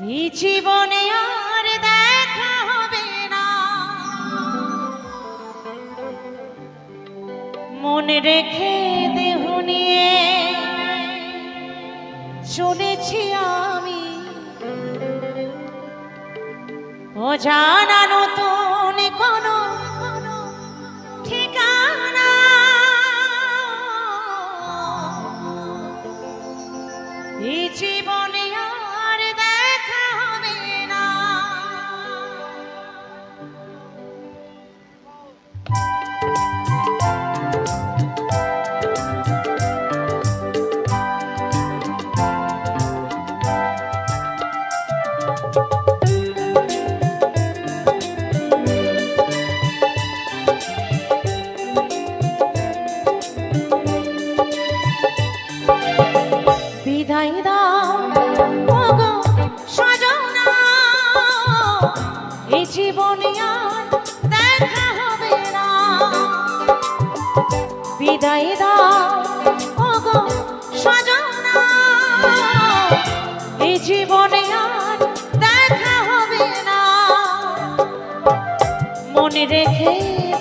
জীবনে আর দেখা হবে না। মনে রেখে দেহ নিয়ে চলেছি আমি। ও জানানো রেখে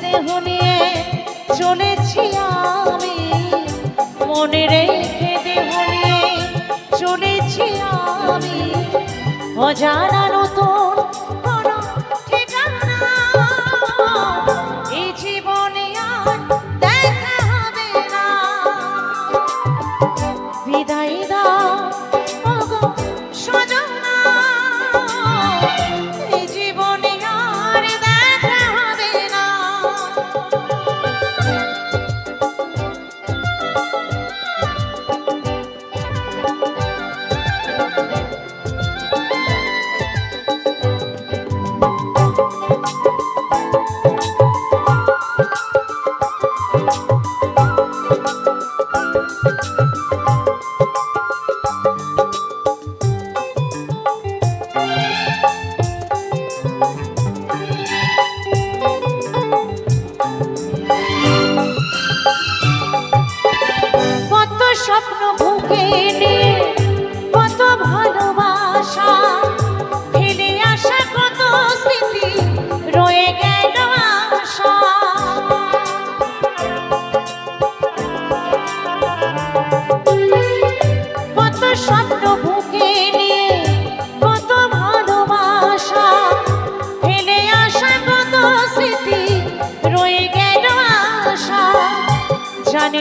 দেহ নিয়ে চলেছি আমি। মনে রেখে দেহ নিয়ে চলেছি আমি। অজানানো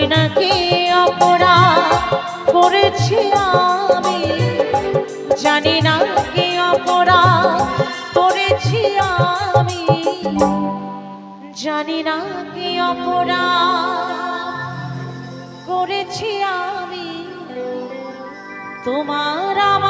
নাকি অপরাধ করেছি আমি? জানি না কি অপরাধ করেছি আমি। জানি না কি অপরাধ করেছি আমি। তোমার আমার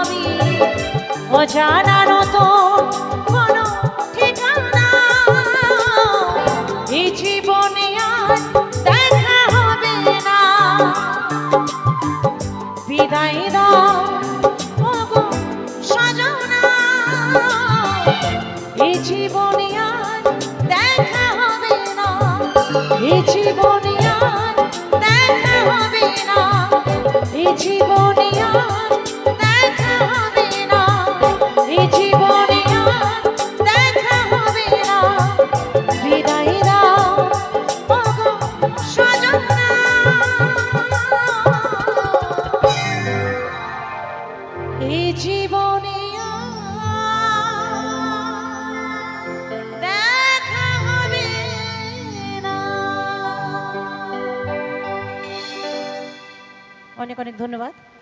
আমি অজানানো তো কোনো ঠিকানা। এই জীবনে আর দেখা হবে না। বিদায় দাও। অনেক অনেক ধন্যবাদ।